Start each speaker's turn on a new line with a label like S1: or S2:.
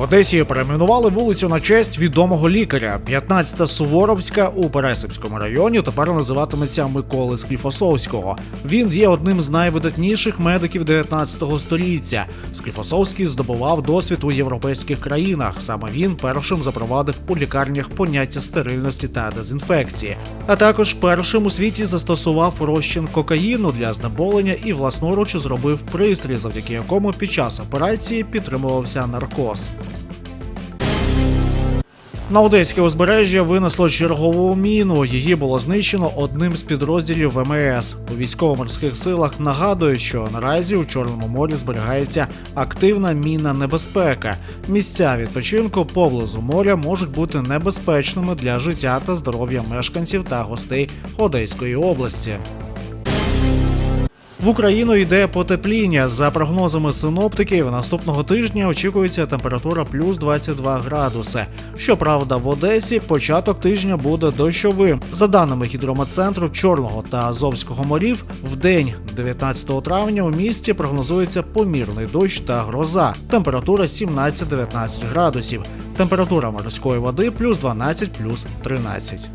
S1: В Одесі перейменували вулицю на честь відомого лікаря. 15-та Суворовська у Пересипському районі тепер називатиметься Миколи Скліфосовського. Він є одним з найвидатніших медиків 19 століття. Скліфосовський здобував досвід у європейських країнах. Саме він першим запровадив у лікарнях поняття стерильності та дезінфекції, а також першим у світі застосував розчин кокаїну для знеболення і власноруч зробив пристрій, завдяки якому під час операції підтримувався наркоз. На Одеське узбережжя винесло чергову міну. Її було знищено одним з підрозділів ВМС. У військово-морських силах нагадують, що наразі у Чорному морі зберігається активна мінна небезпека. Місця відпочинку поблизу моря можуть бути небезпечними для життя та здоров'я мешканців та гостей Одеської області. В Україну йде потепління. За прогнозами синоптиків, наступного тижня очікується температура плюс 22 градуси. Щоправда, в Одесі початок тижня буде дощовим. За даними гідрометцентру Чорного та Азовського морів, в день 19 травня у місті прогнозується помірний дощ та гроза. Температура 17-19 градусів. Температура морської води плюс 12 плюс 13.